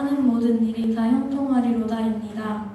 하는 모든 일이 다 형통하리로다입니다.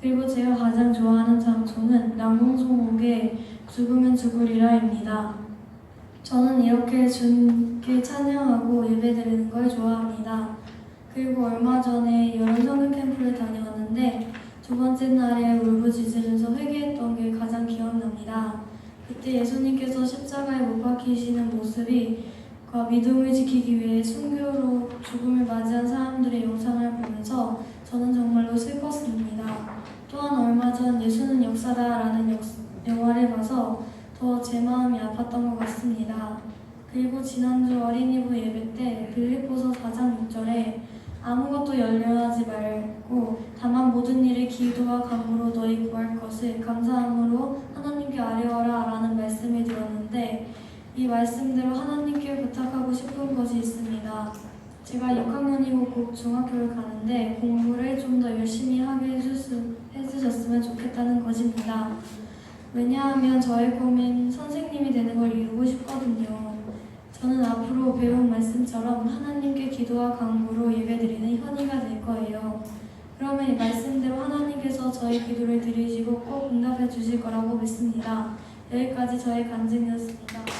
그리고 제가 가장 좋아하는 장소는 남궁송옥의 죽으면 죽으리라입니다. 저는 이렇게 주님께 찬양하고 예배드리는 걸 좋아합니다. 그리고 얼마 전에 여름 성교 캠프를 다녀왔는데 두 번째 날에 울부짖으면서 회개했던 게 가장 기억납니다. 그때 예수님께서 십자가에 못 박히시는 모습이 과 믿음을 지키기 위해 순교로 죽음을 맞이한 사람들의 영상을 보면서 저는 정말로 슬펐습니다. 또한 얼마 전 예수는 역사다라는 역- 영화를 봐서 더 제 마음이 아팠던 것 같습니다. 그리고 지난주 어린이부 예배 때 빌립보서 4장 6절에 아무것도 열려하지 말고 다만 모든 일을 기도와 간구로 너희 구할 것을 감사함으로 하나님께 아뢰어라 라는 말씀을 들었는데 이 말씀대로 하나님께 부탁하고 싶은 것이 있습니다. 제가 6학년이고 곧 중학교를 가는데 공부를 좀 더 열심히 하게 해주셨으면 좋겠다는 것입니다. 왜냐하면 저의 꿈은 선생님이 되는 걸 이루고 싶거든요. 저는 앞으로 배운 말씀처럼 하나님께 기도와 간구로 예배드리는 현이가 될 거예요. 그러면 이 말씀대로 하나님께서 저의 기도를 들으시고 꼭 응답해 주실 거라고 믿습니다. 여기까지 저의 간증이었습니다.